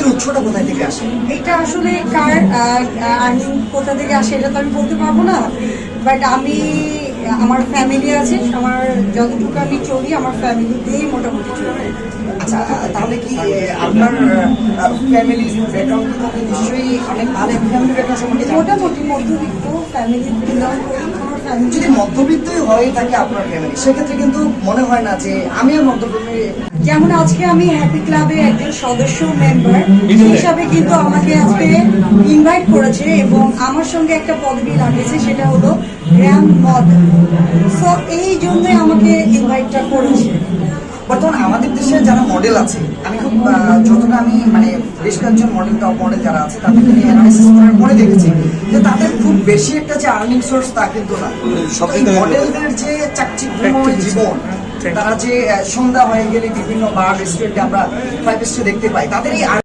এর উৎসটা কোথায় থেকে আসে? এটা আসলে কার আর্নিং কোথা থেকে আসে এটা তো আমি বলতে পারব না বাট আমি আমার ফ্যামিলি আছে আমার যতটুকু আমি চলি আমার ফ্যামিলিতেই মোটামুটি চলে। আচ্ছা তাহলে কি আপনার ফ্যামিলি ব্যাকগ্রাউন্ড নিশ্চয়ই অনেক ভালো ফ্যামিলি ব্যাকগ্রাউন্ড মোটামুটি মধ্যবিত্ত ফ্যামিলি বিলং করি যদি মধ্যবিত্তই হয়ে থাকে আপনার ফ্যামিলি সেক্ষেত্রে কিন্তু মনে হয় না যে আমিও মধ্যবিত্ত যেমন আজকে আমি হ্যাপি ক্লাবে একজন সদস্য মেম্বার হিসাবে কিন্তু আমাকে আজকে ইনভাইট করেছে এবং আমার সঙ্গে একটা পদবি লাগিয়েছে সেটা হলো গ্র্যান্ড মদ সো এই জন্যই আমাকে ইনভাইটটা করেছে। বর্তমানে আমাদের দেশে যারা মডেল আছে আমি খুব যতটা আমি মানে বেশ কয়েকজন মডেল টপ মডেল যারা আছে তাদেরকে নিয়ে অ্যানালাইসিস করার পরে দেখেছি যে তাদের খুব বেশি একটা যে আর্নিং সোর্স তা কিন্তু না। মডেলদের যে চাকচিক্যময় জীবন তারা যে সন্ধ্যা হয়ে গেলে বিভিন্ন বার রেস্টুরেন্টে আমরা ফাইভ স্টার দেখতে পাই তাদের এই